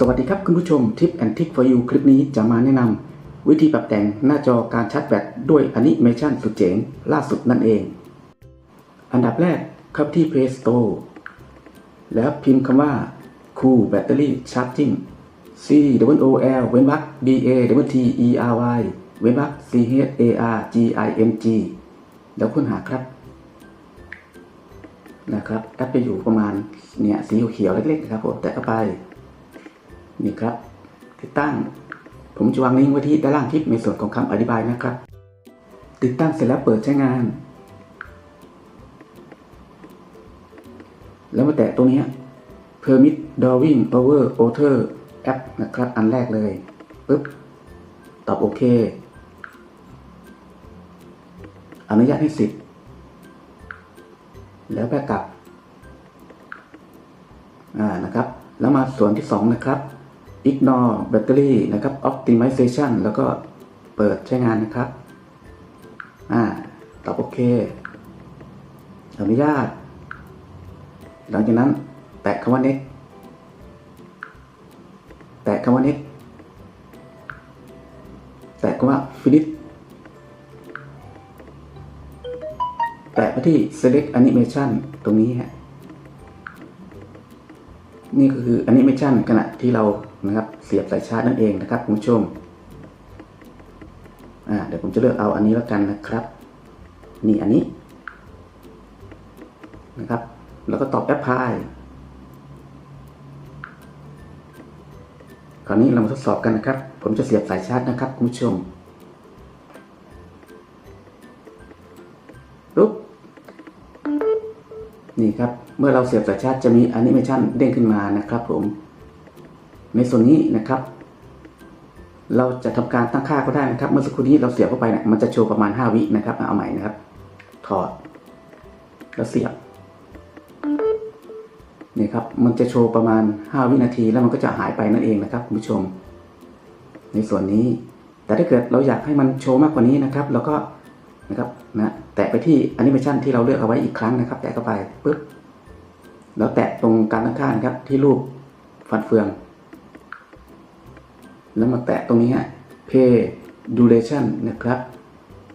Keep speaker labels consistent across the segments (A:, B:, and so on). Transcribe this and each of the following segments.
A: สวัสดีครับคุณผู้ชมทิปแอนทิก for you คลิปนี้จะมาแนะนำวิธีปรับแต่งหน้าจอการชาร์จแบตด้วยแอนิเมชันสุดเจ๋งล่าสุดนั่นเอง อันดับแรกเข้าที่ Play Store แล้วพิมพ์คำว่า Cool Battery Charging C W O L เว้นวรรค B A W T E R Y เว้นวรรค C H A R G I N G แล้วค้นหาครับนะครับแอปจะอยู่ประมาณเนี่ยสีเขียวๆเล็กๆนะครับผมแตะเข้าไป นี่ครับ ติดตั้ง ผมจะวางลิงก์ไว้ที่ด้านล่างคลิปในส่วนของคำอธิบายนะครับ ติดตั้งเสร็จแล้วเปิดใช้งาน แล้วมาแตะตรงนี้ permit drawing over alter app นะครับ อันแรกเลยปึ๊บตอบโอเค อนุญาตให้สิทธิ์แล้วแบกกลับ อ่า นะครับ แล้วมาส่วนที่2นะครับ ignore battery นะครับ optimization แล้วก็เปิดใช้งานนะครับ อ่า ตอบโอเค อนุญาต หลังจากนั้น แตะคำว่า next แตะคำว่า next แตะคำว่า finish แตะไปที่ select animation ตรงนี้ฮะ นี่ก็คือแอนิเมชันขณะที่เรานะครับเสียบสายชาร์จนั่นเองนะครับคุณผู้ชมอ่าเดี๋ยวผมจะเลือกเอาอันนี้แล้วกันนะครับ นี่อันนี้นะครับ แล้วก็ตอบแอปพลายคราวนี้เรามาทดสอบกันนะครับ ผมจะเสียบสายชาร์จนะครับคุณผู้ชมปุ๊บ นี่ครับ เมื่อเราเสียบสายชาร์จจะมีแอนิเมชันเด้งขึ้นมานะครับผม ในส่วนนี้นะครับ เราจะทำการตั้งค่าก็ได้นะครับ เมื่อสักครู่นี้เราเสียบเข้าไปเนี่ยมันจะโชว์ประมาณ 5 วินะครับ เอาใหม่นะครับ ถอด แล้วเสียบนี่ครับ มันจะโชว์ประมาณ 5 วินาทีแล้วมันก็จะหายไปนั่นเองนะครับคุณผู้ชม ในส่วนนี้ แต่ถ้าเกิดเราอยากให้มันโชว์มากกว่านี้นะครับ เราก็ นะครับนะแตะไปที่แอนิเมชันที่เราเลือกเอาไว้อีกครั้งนะครับ แตะเข้าไปปุ๊บแล้วแตะตรงกลางข้างๆนะครับที่รูปฟันเฟือง แล้วมาแตะตรงนี้ฮะ pay duration นะครับ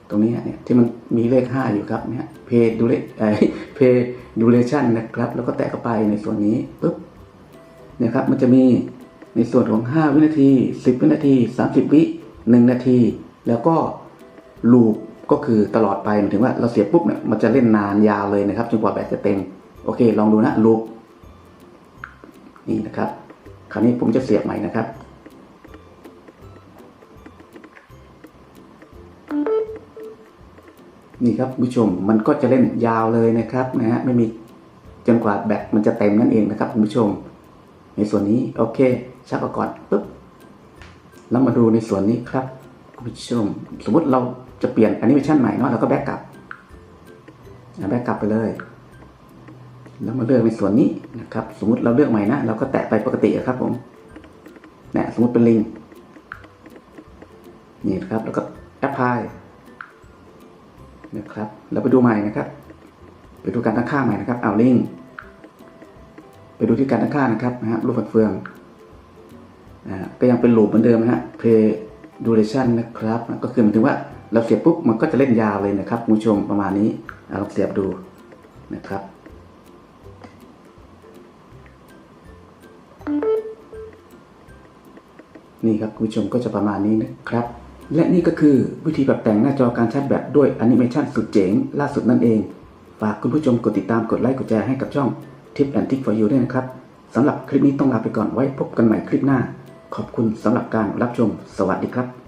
A: ตรงนี้เนี่ยที่มันมีเลข 5 อยู่ครับเนี่ย pay duration เอ่อ pay duration นะครับ แล้วก็แตะเข้าไปในส่วนนี้ปุ๊บเนี่ยครับมันจะมีในส่วนของ 5 วินาที 10 วินาที 30 วิ 1 นาที แล้วก็ลูป ก็คือตลอดไปหมายถึงว่าเราเสียบปุ๊บเนี่ยมันจะเล่นนานยาวเลยนะครับจนกว่าแบตจะเต็ม โอเค ลองดูนะลูปนี่นะครับ คราวนี้ผมจะเสียบใหม่นะครับ นี่ครับผู้ชมมันก็จะเล่นยาวเลยนะครับนะฮะไม่มีจนกว่าแบตมันจะเต็มนั่นเองนะครับคุณผู้ชม ในส่วนนี้โอเค ชักออกก่อนปุ๊บแล้วมาดูในส่วนนี้ครับคุณผู้ชม สมมติเรา จะเปลี่ยนแอนิเมชันใหม่เนาะเราก็แบ็กกลับแบ็กกลับไปเลย แล้วมาเลือกในส่วนนี้นะครับ สมมติเราเลือกใหม่นะ เราก็แตะไปปกติครับผมเนี่ยสมมติเป็นลิงนี่นะครับ แล้วก็แอปพลายนะครับแล้วไปดูใหม่นะครับ ไปดูการตั้งค่าใหม่นะครับ เอาลิงไปดูที่การตั้งค่านะครับนะฮะรูปฝันเฟืองอ่าก็ยังเป็นลูปเหมือนเดิมนะฮะ play duration นะครับ ก็คือหมายถึงว่า เราเสียบปุ๊บมันก็จะเล่นยาวเลยนะครับคุณผู้ชมประมาณนี้เอาลองเสียบดูนะครับนี่ครับคุณผู้ชมก็จะประมาณนี้นะครับ และนี่ก็คือวิธีปรับแต่งหน้าจอการชาร์จแบตด้วยแอนิเมชันสุดเจ๋งล่าสุดนั่นเอง ฝากคุณผู้ชมกดติดตามกดไลค์กดแชร์ให้กับช่อง Tip and Trick for You ด้วยนะครับสำหรับคลิปนี้ต้องลาไปก่อนไว้พบกันใหม่คลิปหน้า ขอบคุณสำหรับการรับชม สวัสดีครับ